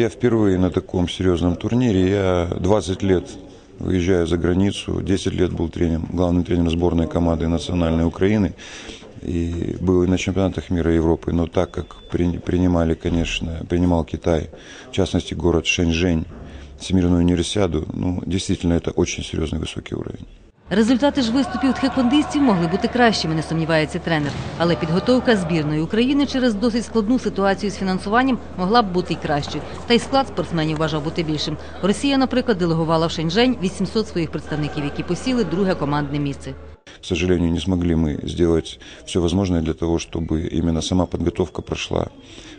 Я впервые на таком серьезном турнире. Я 20 лет выезжаю за границу. 10 лет был тренером, главным тренером сборной команды национальной Украины. И был и на чемпионатах мира и Европы. Но так как при- принимали, конечно, принимал Китай, в частности город Шэньчжэнь, Всемирную универсиаду, ну, действительно, это очень серьезный высокий уровень. Результати ж виступів тхеквондистів могли бути кращими, не сумнівається тренер. Але підготовка збірної України через досить складну ситуацію з фінансуванням могла б бути й кращою. Та й склад спортсменів вважав бути більшим. Росія, наприклад, делегувала в Шенжень 800 своїх представників, які посіли друге командне місце. К сожалению, не смогли мы сделать все возможное для того, чтобы именно сама подготовка прошла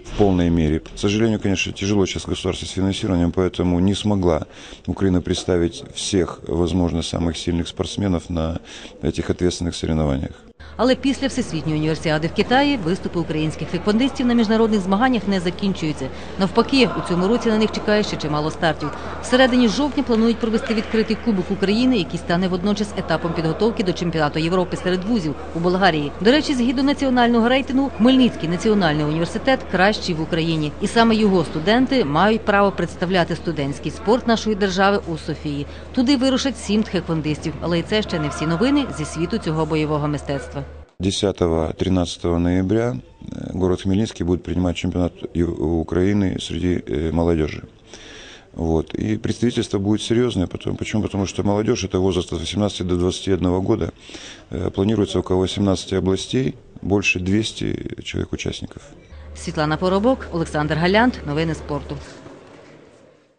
в полной мере. К сожалению, конечно, тяжело сейчас государство с финансированием, поэтому не смогла Украина представить всех, возможно, самых сильных спортсменов на этих ответственных соревнованиях. Але після всесвітньої універсіади в Китаї виступи українських фіквондистів на міжнародних змаганнях не закінчуються. Навпаки, у цьому році на них чекає ще чимало стартів. Всередині жовтня планують провести відкритий кубок України, який стане водночас етапом підготовки до чемпіонату Європи серед вузів у Болгарії. До речі, згідно національного рейтингу, Хмельницький національний університет кращий в Україні, і саме його студенти мають право представляти студентський спорт нашої держави у Софії. Туди вирушать сім тхеквондистів, але і це ще не всі новини зі світу цього бойового мистецтва. 10-13 ноября э, город Хмельницкий будет принимать чемпионат Ев- Украины среди э, молодежи. Вот. И представительство будет серьезное. Потом, почему? Потому что молодежь это возраст от 18 до 21 года. Э, Планируется около 18 областей, больше 200 человек-участников. Світлана Поробок, Олександр Галянт. Новини спорту.